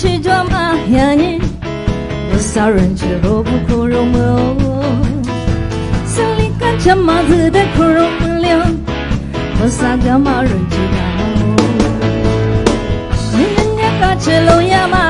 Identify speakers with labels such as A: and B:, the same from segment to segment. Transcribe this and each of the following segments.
A: 是做嘛呀你？我杀人之后不哭容我，心里干啥嘛子的哭容不了，我杀干嘛人知道？你人家干吃龙牙嘛？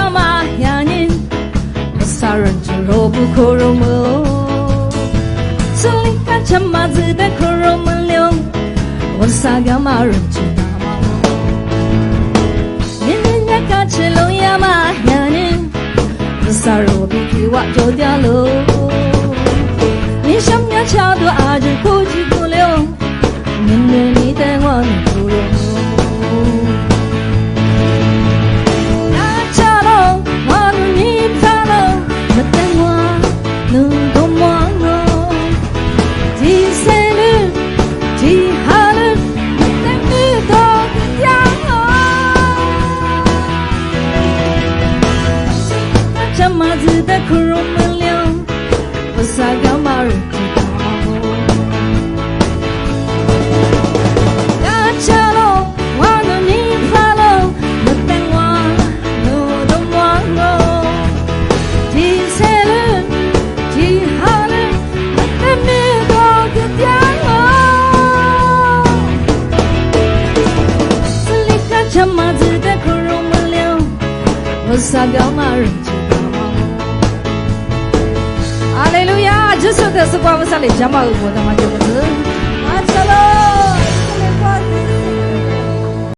A: 就是这么样人，我撒人知若不可容么？心里看着嘛，子的可容不了，我撒干嘛人知道吗？人家嘎吃龙呀嘛样人，我撒肉比皮瓦就掉喽。你想要桥多阿就估计不了，明年你等我这么子的可容不了，我撒干嘛人知道？大家喽，我努你发喽，我等我努多忙哦。第三日，第二日，我等你到个家哦。心里看着嘛子的可容不了，我撒干嘛人哈利路亚！这首歌是关不上的，讲嘛我他妈就不是。